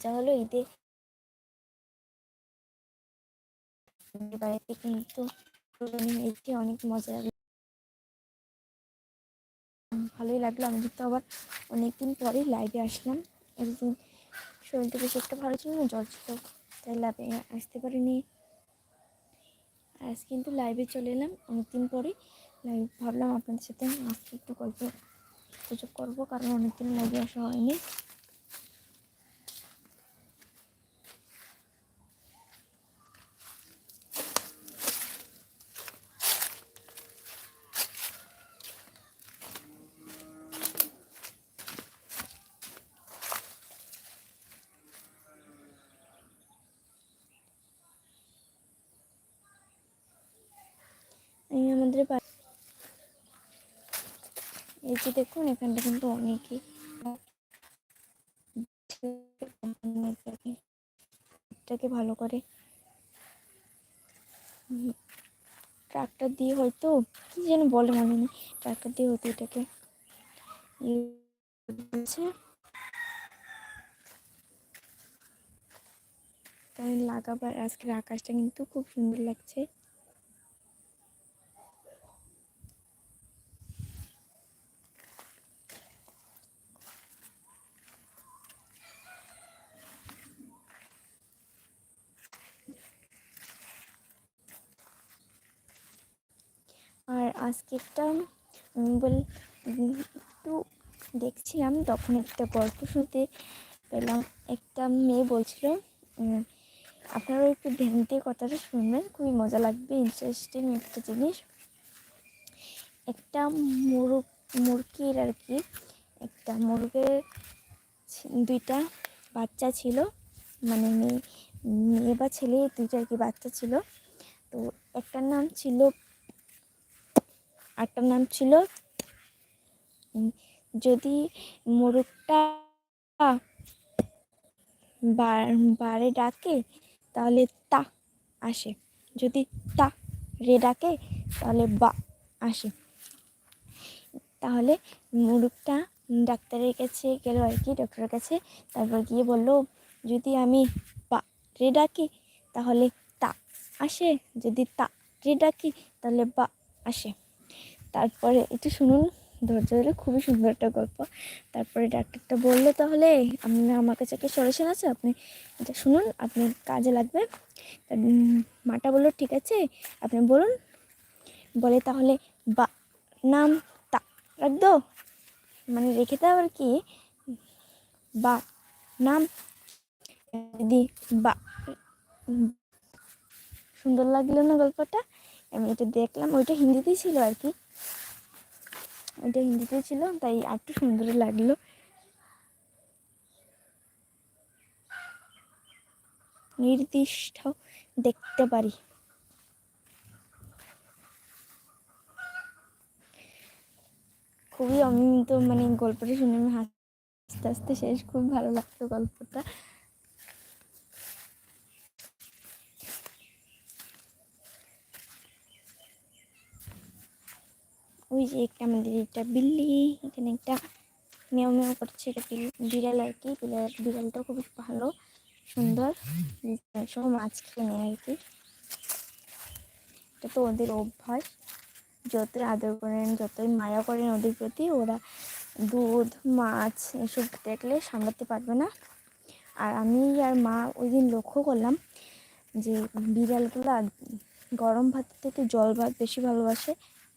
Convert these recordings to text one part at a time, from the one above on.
যা হলো ঈদে বাড়িতে কিন্তু হয়েছে অনেক মজা লাগল ভালোই লাগল। আমি কিন্তু আবার অনেকদিন পরেই লাইভে আসলাম। একদিন শরীরটা বেশি একটা ভালো ছিল না, জ্বর ছিল, তাই লাইভে আসতে পারিনি। আজকে কিন্তু লাইভে চলে এলাম। অনেকদিন পরে লাইভ ভাবলাম আপনাদের সাথে আজকে একটু গল্প সুযোগ করব, কারণ অনেকদিন লাইভে আসা হয়নি এই আমাদের এই যে দেখুন, এখানটা কিন্তু অনেকই। এটাকে ভালো করে ট্রাক্টর দিয়ে হয়তো, কি যেন বলে মনে নেই। ট্রাক্টর দিয়ে হয়তো এটাকে ইয়ে লাগাবার আজকের আকাশটা কিন্তু খুব সুন্দর লাগছে আর আজকেরটা বল একটু দেখছিলাম তখন একটা গল্প শুনতে পেলাম। একটা মেয়ে বলছিল উম, আপনারা একটু ধ্যান দিয়ে কথাটা শুনবেন খুবই মজা লাগবে ইন্টারেস্টিং একটা জিনিস। একটা মুরগ মুরগির আর কি একটা মুরগের দুইটা বাচ্চা ছিল মানে মেয়ে মেয়ে বা ছেলে দুইটা আর কি বাচ্চা ছিল। তো একটার নাম ছিল আরটার নাম ছিল। যদি মোরগটা বারে ডাকে, তাহলে তা আসে। যদি তা রে ডাকে, তাহলে বা আসে। তাহলে মুরগটা ডাক্তারের কাছে গেল আর কি, ডক্টরের কাছে। তারপর গিয়ে বলল, যদি আমি বা রে ডাকি, তাহলে তা আসে। যদি তা রে ডাকি, তাহলে বা আসে। তারপরে একটু শুনুন, ধৈর্য ধরে খুবই সুন্দর একটা গল্প। তারপরে ডাক্তারটা বলল, তাহলে আপনি আমার কাছে একটা সলিউশন আছে, আপনি এটা শুনুন আপনি কাজে লাগবে। মাটা বলল, ঠিক আছে, আপনি বলুন। বলে, তাহলে বা, নাম তা রাখদো মানে রেখে দাও আর কি, বা, নাম যদি বা সুন্দর লাগল না গল্পটা? আমি এটা দেখলাম, ওইটা হিন্দিতেই ছিল আর কি। ওইটা হিন্দিতে ছিল, তাই একটু সুন্দর লাগল। নির্দিষ্ট দেখতে পারি। খুবই আমি তো মানে গল্পটা শুনে আমি হাসতে হাসতে শেষ, খুব ভালো লাগতো গল্পটা। ওই যে একটা আমাদের একটা বিল্লি, এখানে একটা মেও মেও করছে এটা বিড়াল আর কি, বিড়াল বিড়ালটা খুব ভালো, সুন্দর। সব মাছ খেয়ে নেয় আর কি। এটা তো ওদের অভ্যাস। যতই আদর করেন, যতই মায়া করেন ওদের প্রতি, ওরা দুধ, মাছ, এসব দেখলে সামলাতে পারবে না। আর আমি আর মা ওই দিন লক্ষ্য করলাম যে বিড়ালগুলো গরম ভাত থেকে জল ভাত বেশি ভালোবাসে।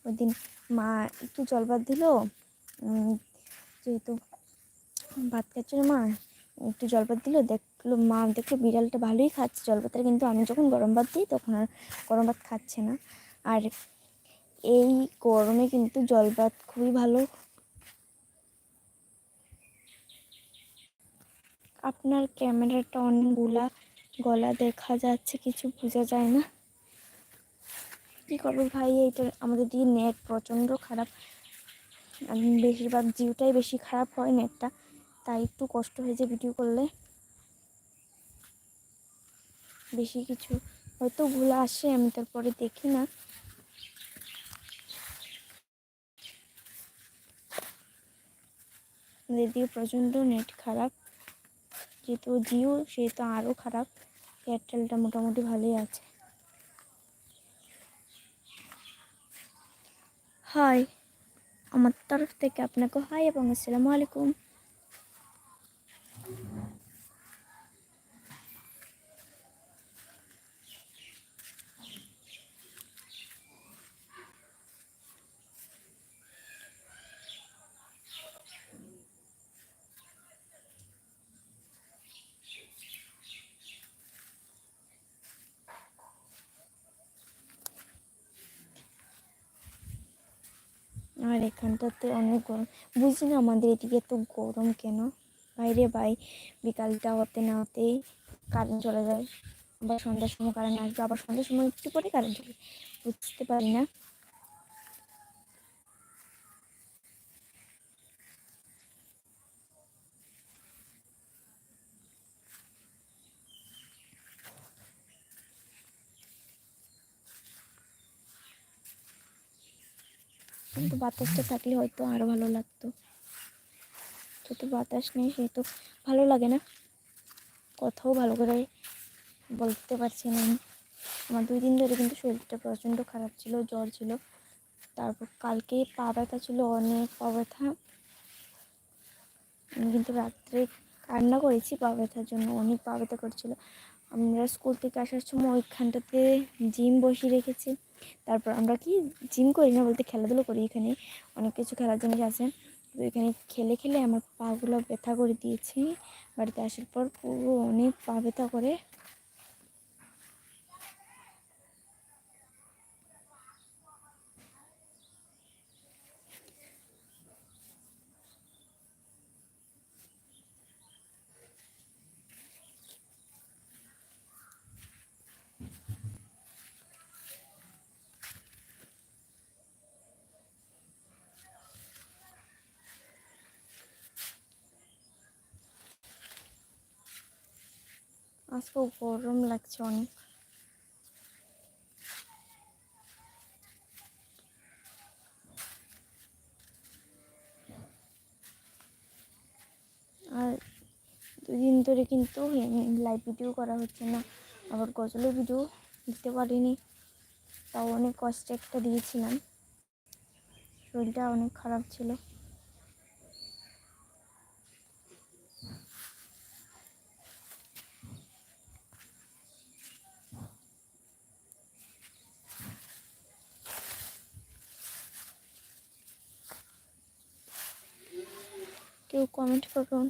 ওই দিন মা একটু জল ভাত দিল। যেহেতু ভাত খাচ্ছিল মা, একটু জল ভাত দিল। দেখল মা দেখল বিড়ালটা ভালোই খাচ্ছে জল ভাতটা কিন্তু আমি যখন গরম ভাত দিই তখন আর গরম ভাত খাচ্ছে না। আর এই গরমে কিন্তু জল ভাত খুবই ভালো। আপনার ক্যামেরাটা অনেক গোলা গলা দেখা যাচ্ছে, কিছু বোঝা যায় না। কী করব ভাই? এইটা আমাদের দিকে নেট প্রচণ্ড খারাপ। বেশিরভাগ জিওটাই বেশি খারাপ হয় নেটটা তাই একটু কষ্ট হয়ে যায় ভিডিও করলে। বেশি কিছু হয়তো ভুল আসে, আমি তারপরে দেখি না। আমাদের দিকে প্রচণ্ড নেট খারাপ। যেহেতু জিও, সেহেতু আরও খারাপ। এয়ারটেলটা মোটামুটি ভালোই আছে। হাই আমার তরফ থেকে আপনাকে হাই এবং আসসালামু আলাইকুম। আর এখানটাতে অনেক গরম। বুঝি না আমাদের এদিকে এত গরম কেন? বাইরে বাই বিকালটা হতে না হতেই কারেন্ট চলে যায়। আবার সন্ধ্যার সময় কারেন্ট আসবে, আবার সন্ধ্যার সময় একটু পরে কারেন্ট চলে বুঝতে পারি না কিন্তু বাতাসটা থাকলে হয়তো আরও ভালো লাগতো। যেহেতু বাতাস নেই, সেহেতু ভালো লাগে না। কথাও ভালো করে বলতে পারছি না আমি। আমার দুই দিন ধরে কিন্তু শরীরটা প্রচণ্ড খারাপ ছিল, জ্বর ছিল। তারপর কালকে পা ব্যথা ছিল, অনেক পা ব্যথা। আমি কিন্তু রাত্রে কান্না করেছি পা ব্যথার জন্য, অনেক পা ব্যথা করছিল। আমরা স্কুল থেকে আসার সময় ওইখানটাতে জিম বসিয়ে রেখেছি। তারপর আমরা কি জিম করি না বলতে খেলাধুলো করি, এখানে অনেক কিছু খেলার জিনিস আছে। তো এখানে খেলে খেলে আমার পাগুলো ব্যথা করে দিয়েছি, বাড়িতে আসার পর পুরো অনেক পা ব্যথা করে। আজকেও গরম লাগছে অনেক। আর দুদিন ধরে কিন্তু লাইভ ভিডিও করা হচ্ছে না। আবার গজলের ভিডিও দিতে পারিনি। তাও অনেক কষ্টে একটা দিয়েছিলাম। শরীরটা অনেক খারাপ ছিল। কমেন্ট করুন।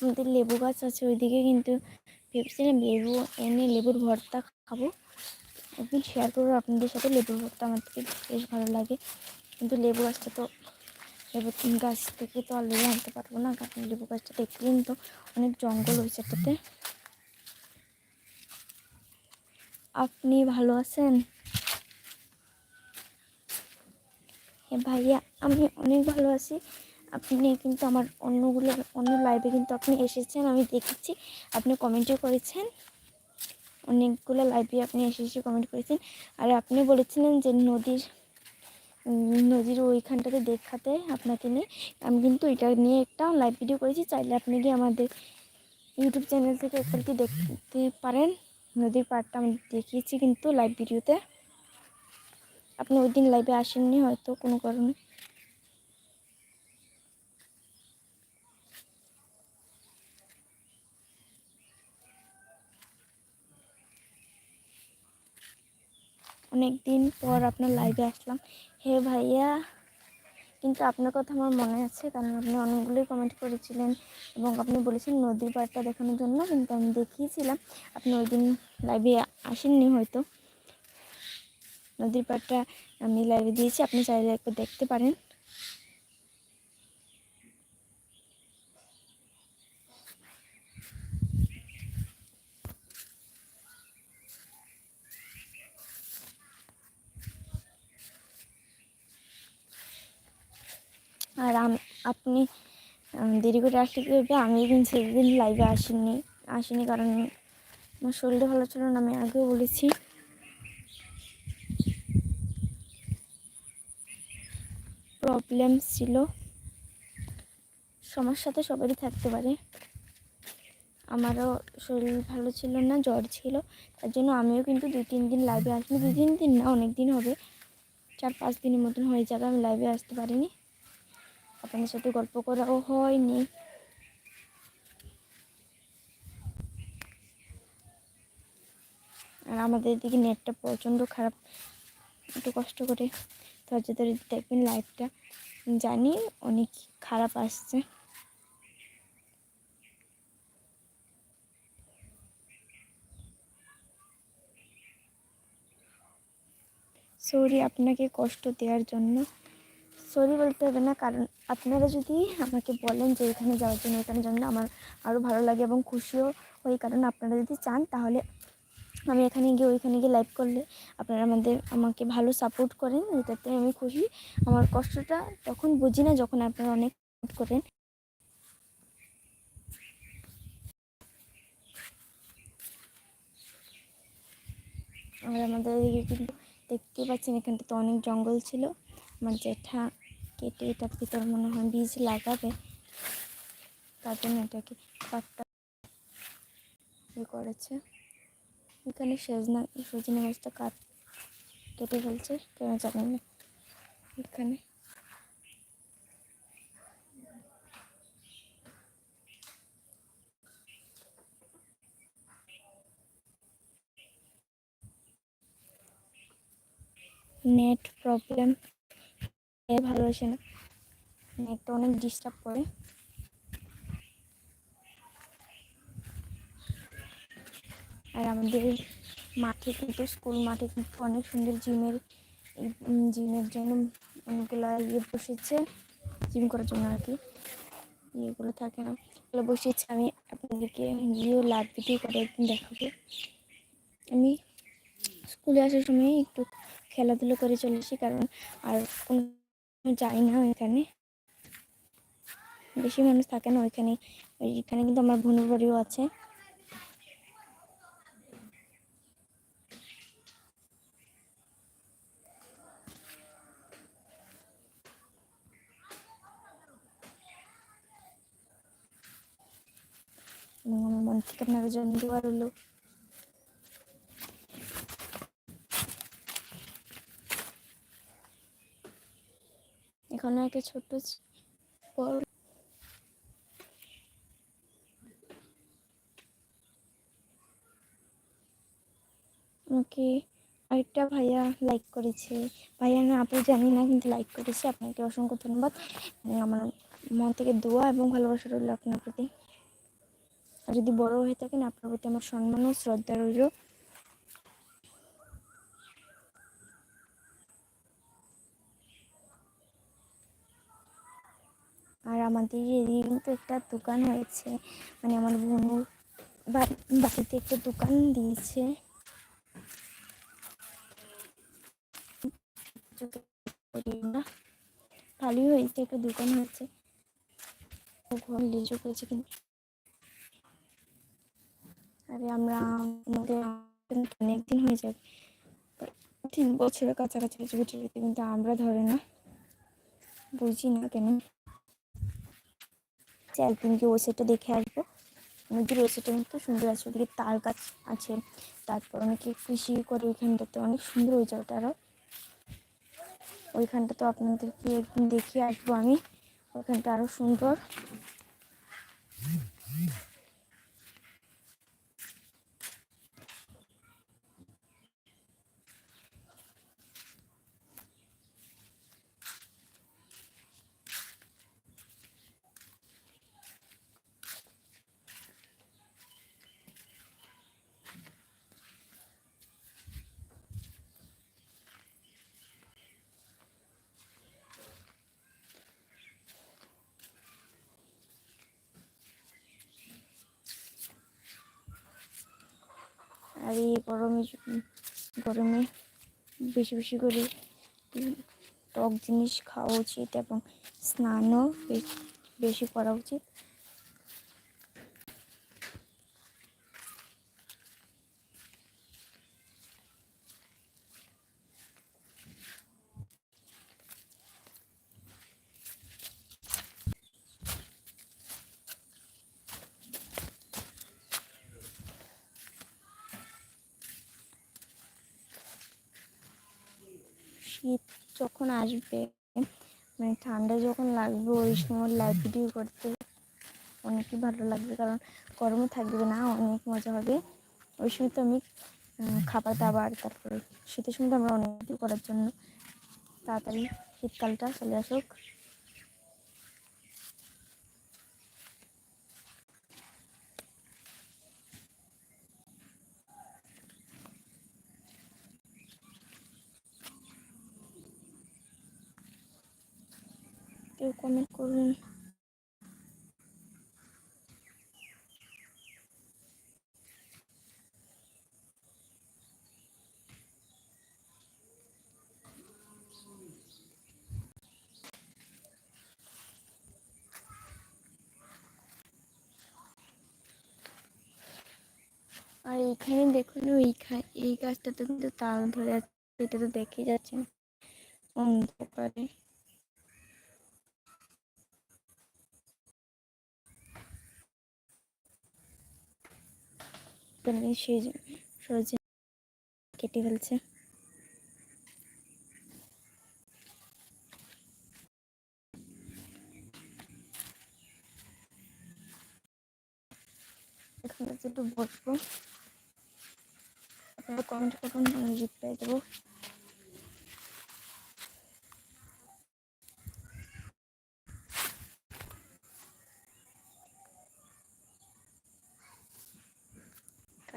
আমাদের লেবু গাছ আছে ওইদিকে কিন্তু ভেবেছিলাম লেবু এনে লেবুর ভর্তা খাব। একদিন শেয়ার করব আপনাদের সাথে। লেবুর ভর্তা আমার থেকে বেশ ভালো লাগে। কিন্তু লেবু গাছটা তো, লেবু গাছ থেকে তো আর লেবু আনতে পারব না। কারণ লেবু গাছটা দেখলেন তো অনেক জঙ্গল হয়েছে এটাতে আপনি ভালো আছেন? হ্যাঁ ভাইয়া, আমি অনেক ভালো আছি। আপনি কিন্তু আমার অন্যগুলো, অন্য লাইভে কিন্তু আপনি এসেছেন, আমি দেখেছি, আপনি কমেন্টও করেছেন। অনেকগুলো লাইভে আপনি এসে এসে কমেন্ট করেছেন। আর আপনি বলেছিলেন যে নদীর নদীর ওইখানটাতে দেখাতে আপনাকে নিয়ে। আমি কিন্তু এটা নিয়ে একটা লাইভ ভিডিও করেছি। চাইলে আপনি কি আমাদের ইউটিউব চ্যানেল থেকে একবারটি দেখতে পারেন। নদীর পাড়টা আমি দেখিয়েছি কিন্তু লাইভ ভিডিওতে আপনি ওই দিন লাইভে আসেননি হয়তো কোনো কারণে। অনেক দিন পর আপনার লাইভে আসলাম। হে ভাইয়া, কিন্তু আপনার কথা আমার মনে আছে, কারণ আপনি অনেকগুলোই কমেন্ট করেছিলেন এবং আপনি বলেছেন নদীর পাড়টা দেখানোর জন্য, কিন্তু আমি দেখিয়েছিলাম। আপনি ওই দিন লাইভে আসেননি হয়তো। নদীর পাড়টা আমি লাইভে দিয়েছি, আপনি চাইলে একবার দেখতে পারেন। আর আপনি দেরি করে আসলে কী হবে আমি কিন্তু সেদিন লাইভে আসিনি। আসিনি কারণ আমার শরীরটা ভালো ছিল না, আমি আগেও বলেছি। প্রবলেম ছিল। সমস্যা তো সবারই থাকতে পারে। আমারও শরীর ভালো ছিল না, জ্বর ছিল। তার জন্য আমিও কিন্তু দুই তিন দিন লাইভে আসিনি। দুই তিন দিন না, অনেক দিন হবে। চার পাঁচ দিনের মতন হয়ে যাবে আমি লাইভে আসতে পারিনি। আপনাদের সাথে গল্প করাও হয়নি আর আমাদের এদিকে নেটটা প্রচণ্ড খারাপ একটু কষ্ট করে ধৈর্য ধরে দেখবেন লাইভটা জানি অনেক খারাপ আসছে সরি আপনাকে কষ্ট দেওয়ার জন্য সরি বলতে হবে না, কারণ আপনারা যদি আমাকে বলেন যে এখানে যাওয়ার জন্য, এখানে জন্য আমার আরও ভালো লাগে এবং খুশিও হই, কারণ আপনারা যদি চান তাহলে আমি এখানে গিয়ে ওইখানে গিয়ে লাইভ করলে আপনারা আমাদের, আমাকে ভালো সাপোর্ট করেন, এটাতে আমি খুশি। আমার কষ্টটা তখন বুঝি না যখন আপনারা অনেক সাপোর্ট করেন। আর আমাদের এদিকে কিন্তু দেখতে পাচ্ছেন এখানটা তো অনেক জঙ্গল ছিল। আমার জেঠা কেটে এটার ভিতর মনে হয় বীজ লাগাবে, তার জন্য এটাকে ইয়ে করেছে। এখানে সজনা, সজনে গাছটা কাট, কেটে ফেলছে, কেন জানি না। এখানে নেট প্রবলেম ভালো আসে না। নেটটা অনেক ডিস্টার্ব করে। আর আমাদের মাঠে কিন্তু স্কুল মাঠে কিন্তু অনেক সুন্দর জিমের জিমের জন্য অনেকগুলো ইয়ে বসেছে। জিম করার জন্য আর কি। ইয়েগুলো থাকে না। এগুলো বসিয়েছে। আমি আপনাদেরকে ভিডিও লাইভ ভিডিও করে একদিন দেখাবো। আমি স্কুলে আসার সময় একটু খেলাধুলো করে চলে আসি কারণ আর কোনো যাই না এখানে বেশি মানুষ থাকে না ওইখানে। ওইখানে কিন্তু আমার বোনের বাড়িও আছে। আমার মন থেকে আপনারা জন্য দেওয়া রইল এখানে একটা ছোট ছ- বড় আমাকে আরেকটা ভাইয়া লাইক করেছে। ভাইয়া না আপু জানি না, কিন্তু লাইক করেছে। আপনাকে অসংখ্য ধন্যবাদ। আমার মন থেকে দোয়া এবং ভালোবাসা রইল আপনার প্রতি। আর যদি বড় হয়ে থাকেন, আপনার প্রতি আমার সম্মান ও শ্রদ্ধা রইল। আর আমাদের এদিকে তো একটা দোকান হয়েছে। মানে আমার বোনুর বাড়িতে একটা দোকান দিয়েছে। ভালোই হয়েছে, একটা দোকান হয়েছে। ঘর লিজু করেছে কিন্তু। আরে আমরা আমাদের অনেকদিন হয়ে যাবে। তিন বছরের কাছাকাছি কিছু কিছু কিন্তু আমরা ধরে না। বুঝি না কেন। যে একদিন গিয়ে ওই সাইডটা দেখে আসব। নদীর ওই সেটটা কিন্তু সুন্দর আছে, ওদিকে তাল গাছ আছে, তারপর অনেকে কৃষি করে ওইখানটাতে অনেক সুন্দর হয়ে জায়গাটা আরও ওইখানটা তো আপনাদেরকে একদিন দেখিয়ে আসব আমি, ওইখানটা আরও সুন্দর। আর এই গরমে গরমে বেশি বেশি করে টক জিনিস খাওয়া উচিত এবং স্নানও বেশি করা উচিত শীত যখন আসবে। মানে ঠান্ডা যখন লাগবে, ওই সময় লাইভ ভিডিও করতে অনেকই ভালো লাগবে, কারণ গরমও থাকবে না, অনেক মজা হবে। ওই সময় তো আমি খাবার দাবার, তারপরে শীতের সময় তো আমরা অনেক করার জন্য। তাড়াতাড়ি শীতকালটা চলে আসুক। কেউ কমেন্ট করুন। আর এইখানে দেখুন ওইখানে এই গাছটাতে কিন্তু তাল ধরে আছে, এটা তো দেখে যাচ্ছেন। অন্ধকারে। এখানে সেই সহজে কেটে ফেলছে। একটু বসবো। কমেন্ট করুন আমি রিপ্লাই দেবো।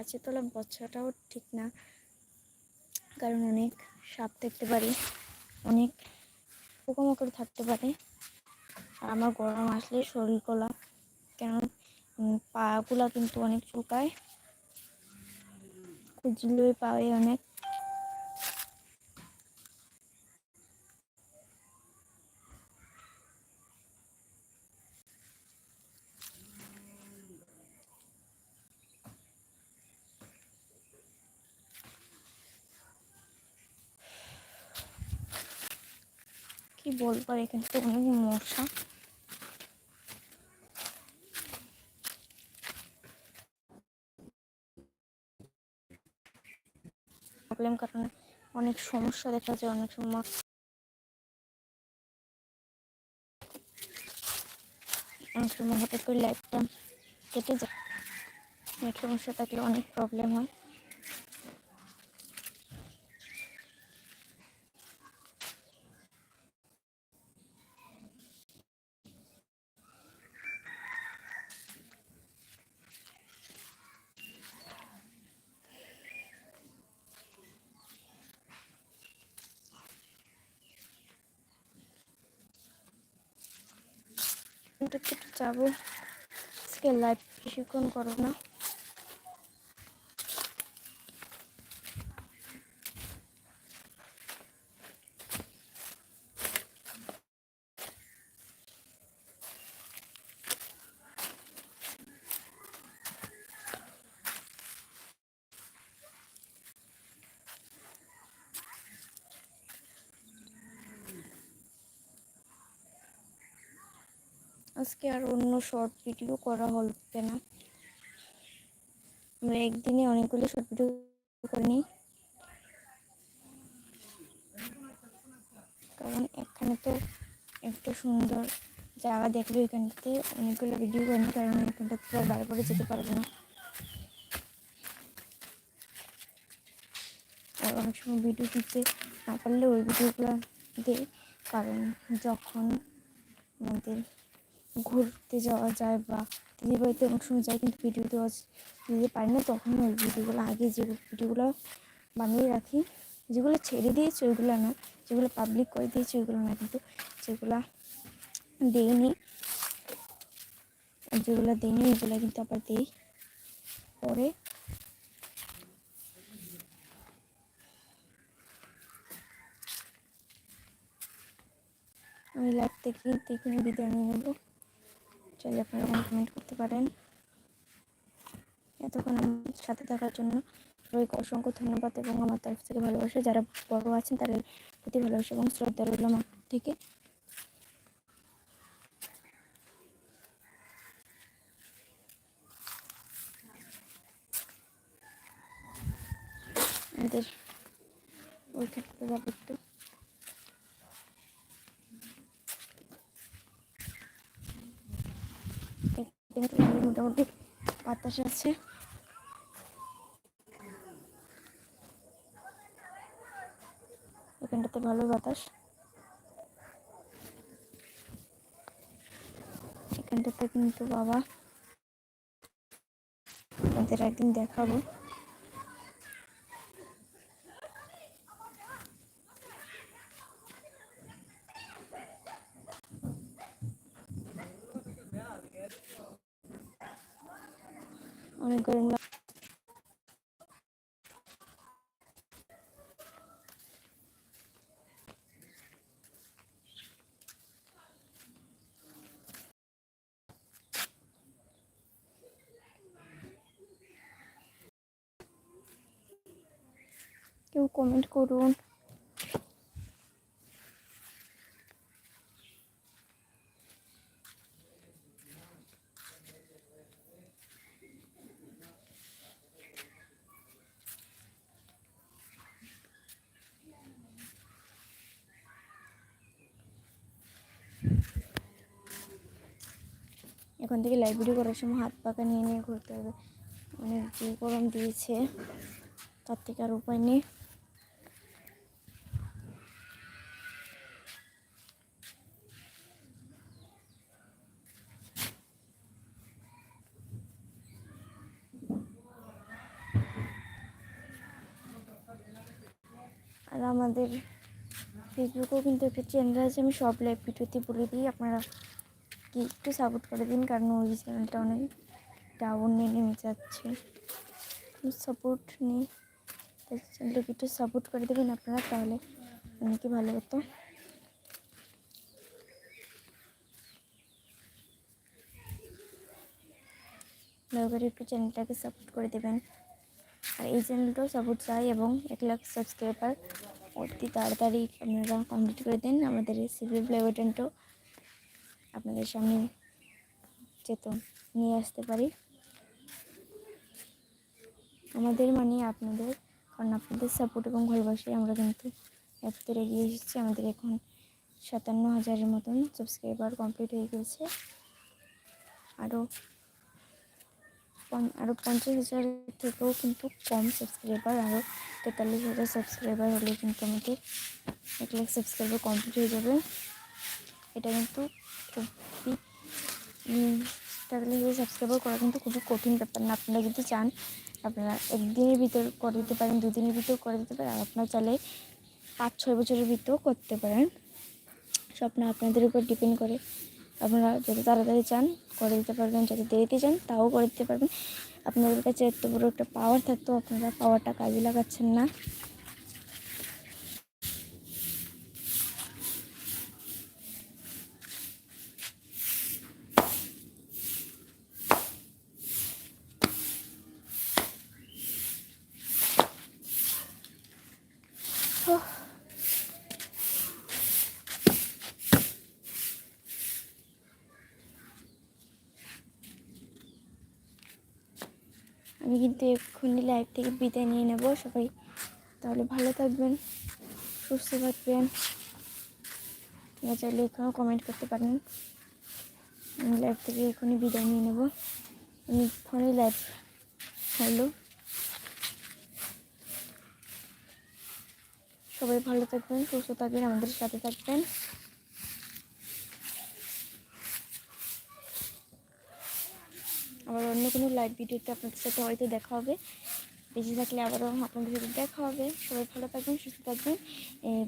কাছে তোলা বছরটাও ঠিক না। কারণ অনেক সাপ থাকতে পারে, অনেক পোকামাকড় থাকতে পারে। আর আমার গরম আসলে শরীর গলা কেন পাগুলা কিন্তু অনেক চুকায় খুঁজলে পায়ে অনেক কি বলব এখানে তো অনেক মশা। প্রবলেম কারণে অনেক সমস্যা দেখা যায়, অনেক সময় অনেক সময় হঠাৎ করে লাইটটা কেটে যায়। অনেক সমস্যা থাকলে অনেক প্রবলেম হয় একটু একটু যাব। আজকে লাইভ বেশিক্ষণ করো না। আজকে আর অন্য শর্ট ভিডিও করা হবে না। আমরা একদিনে অনেকগুলো শর্ট ভিডিও করে নিই কারণ এখানে তো একটা সুন্দর জায়গা দেখলে এখানটাতে অনেকগুলো ভিডিও করে নিই কারণ এখানটাতে তো আর বার করে যেতে পারব না। আর অনেক সময় ভিডিও দিতে না পারলে ওই ভিডিওগুলো দিই কারণ যখন আমাদের ঘুরতে যাওয়া যায় বা দিদি বাড়িতে অনেক সময় যাই কিন্তু ভিডিও দেওয়া দিতে পারি না, তখন ওই ভিডিওগুলো আগে যে ভিডিওগুলো বানিয়ে রাখি, যেগুলো ছেড়ে দিয়েছি ওইগুলো না, যেগুলো পাবলিক করে দিয়েছি ওইগুলো না, কিন্তু যেগুলো দিইনি যেগুলো দিইনি ওইগুলো কিন্তু আবার দিই পরে। আমি লাইভ থেকে এখানে বিদায় নিয়ে নেব। চাইলে আপনারা কমেন্ট করতে পারেন। এতক্ষণ আমার সাথে থাকার জন্য সবাইকে অসংখ্য ধন্যবাদ এবং আমার তরফ থেকে ভালোবাসা। যারা বড় আছেন, তাদের প্রতি ভালোবাসা এবং শ্রদ্ধা রইল আমার থেকে। আমাদের ওইখানটা একটু মোটামুটি বাতাস আছে। এখানটাতে ভালো বাতাস। এখানটাতে কিন্তু বাবা তাদের একদিন দেখাবো। অনেক গরম লাগ- কেউ কমেন্ট করুন। এখন থেকে ভিডিও করার সময় হাত পাকা নিয়ে নিয়ে ঘুরতে হবে। অনেক যে গরম দিয়েছে, তার থেকে আর উপায় নেই। আর আমাদের ফেসবুকেও কিন্তু একটা চ্যানেল আছে, আমি সব লাইভ ভিডিওতে বলে দিই, আপনারা কি একটু সাপোর্ট করে দিন, কারণ ওই চ্যানেলটা অনেক ডাউন নিয়ে নেমে যাচ্ছে। সাপোর্ট নেই তাই চ্যানেলটাকে একটু সাপোর্ট করে দেবেন আপনারা, তাহলে অনেকই ভালো হতো। দয়া করে একটু চ্যানেলটাকে সাপোর্ট করে দেবেন। আর এই চ্যানেলটাও সাপোর্ট চাই এবং এক লাখ সাবস্ক্রাইবার অতি তাড়াতাড়ি আপনারা কমপ্লিট করে দিন। আমাদের এই সিভিল প্লে বাটনটাও আপনাদের সামনে যেত, নিয়ে আসতে পারি। আমাদের মানে আপনাদের, কারণ আপনাদের সাপোর্ট এবং ভালোবাসায় আমরা কিন্তু এতদূর এগিয়ে এসেছি। আমাদের এখন সাতান্ন হাজারের মতন সাবস্ক্রাইবার কমপ্লিট হয়ে গেছে আরও আরও পঞ্চাশ হাজার থেকেও কিন্তু কম সাবস্ক্রাইবার আরও তেতাল্লিশ হাজার সাবস্ক্রাইবার হলে কিন্তু আমাদের এক লাখ সাবস্ক্রাইবার কমপ্লিট হয়ে যাবে। এটা কিন্তু উম, তেতাল্লিশ সাবস্ক্রাইবার করা কিন্তু খুবই কঠিন ব্যাপার না। আপনারা যদি চান আপনারা একদিনের ভিতর করে দিতে পারেন দুদিনের ভিতর করে দিতে পারেন। আর আপনারা চাইলে পাঁচ ছয় বছরের ভিতরেও করতে পারেন। সব না আপনাদের উপর ডিপেন্ড করে। আপনারা যত তাড়াতাড়ি চান করে দিতে পারবেন। যত দেরিতে চান তাও করে দিতে পারবেন। আপনাদের কাছে এত বড় একটা পাওয়ার থাকতেও আপনারা পাওয়ারটা কাজে লাগাচ্ছেন না ওহ, আমি কিন্তু এক্ষুনি লাইভ থেকে বিদায় নিয়ে নেব সবাই। তাহলে ভালো থাকবেন, সুস্থ থাকবেন। আপনারা চাইলে এখানেও কমেন্ট করতে পারেন। আমি লাইভ থেকে এখনই বিদায় নিয়ে নেব। আমি ফোনে লাইভ হলো সবাই ভালো থাকবেন, সুস্থ থাকবেন, আমাদের সাথে থাকবেন। আবার অন্য কোনো লাইভ ভিডিওতে আপনাদের সাথে হয়তো দেখা হবে। বেঁচে থাকলে আবারও আপনাদের সাথে দেখা হবে। সবাই ভালো থাকবেন, সুস্থ থাকবেন।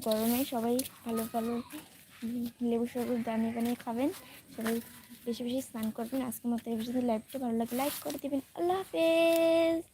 গরমে সবাই ভালো ভালো লেবু শরবত বানিয়ে বানিয়ে খাবেন। সবাই বেশি বেশি স্নান করবেন। আজকের মতো এই বিষয়ে লাইভটা ভালো লাগে লাইক করে দেবেন। আল্লাহ হাফেজ।